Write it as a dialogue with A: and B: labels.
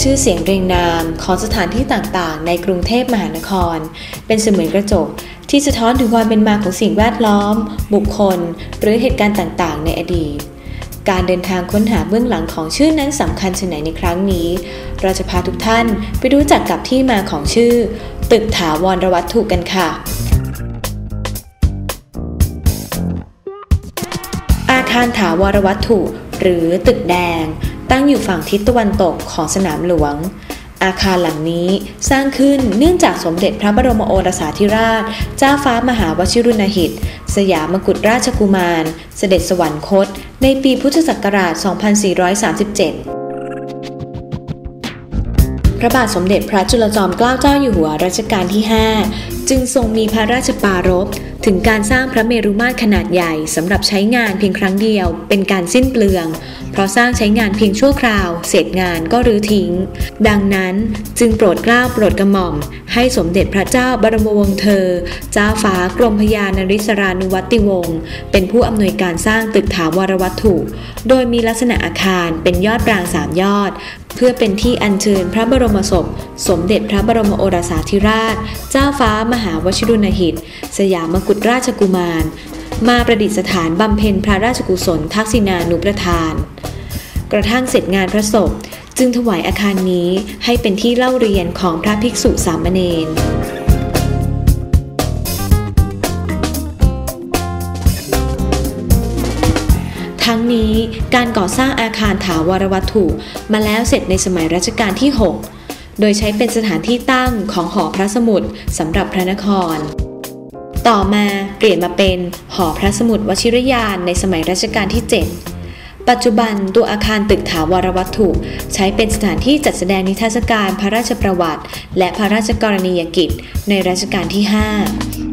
A: ชื่อเสียงเรียงนามของสถานที่ต่างๆ ในกรุงเทพมหานคร เป็นเสมือนกระจก ที่สะท้อนถึงความเป็นมาของสิ่งแวดล้อม บุคคล หรือเหตุการณ์ต่างๆ ในอดีต การเดินทางค้นหาเบื้องหลังของชื่อนั้นสำคัญชนไหนในครั้งนี้ เราจะพาทุกท่านไปรู้จักกับที่มาของชื่อ ตึกถาวรวัตถุกันค่ะ อาคารถาวรวัตถุ หรือตึกแดง ตั้งอยู่ฝั่งทิศตะวันตกของสนามหลวง อาคารหลังนี้สร้างขึ้นเนื่องจากสมเด็จพระบรมโอรสาธิราช เจ้าฟ้ามหาวชิรุณหิต สยามกุฎราชกุมาร เสด็จสวรรคต ในปีพุทธศักราช 2437พระบาทสมเด็จพระจุลจอมเกล้าเจ้าอยู่หัวรัชกาลที่ 5 จึงทรงมีพระราชปารภ ถึงการสร้างพระเมรุมาตรขนาดใหญ่สำหรับใช้งานเพียงครั้งเดียว เป็นการสิ้นเปลือง เพราะสร้างใช้งานเพียงชั่วคราว เสร็จงานก็รื้อทิ้ง ดังนั้นจึงโปรดเกล้าโปรดกระหม่อม ให้สมเด็จพระเจ้าบรมวงศ์เธอ เจ้าฟ้ากรมพยานริศรานุวัติวงศ์เป็นผู้อำนวยการสร้างตึกถาวรวัตถุ โดยมีลักษณะอาคารเป็นยอดปรางสามยอด เพื่อเป็นที่อัญเชิญพระบรมศพ สมเด็จพระบรมโอรสาธิราช เจ้าฟ้ามหาวชิรุณหิต สยามกุฎราชกุมาร มาประดิษฐานบำเพ็ญพระราชกุศลทักษิณานุประทาน กระทั่งเสร็จงานพระศพ จึงถวายอาคารนี้ให้เป็นที่เล่าเรียนของพระภิกษุสามเณร ทั้งนี้การก่อสร้างอาคารถาวรวัตถุมาแล้วเสร็จในสมัยรัชกาลที่ 6 โดยใช้เป็นสถานที่ตั้งของหอพระสมุดสำหรับพระนคร ต่อมาเปลี่ยนมาเป็นหอพระสมุดวชิรยานในสมัยรัชกาลที่ 7 ปัจจุบันตัวอาคารตึกถาวรวัตถุ ใช้เป็นสถานที่จัดแสดงนิทรรศการพระราชประวัติ และพระราชกรณียกิจในรัชกาลที่ 5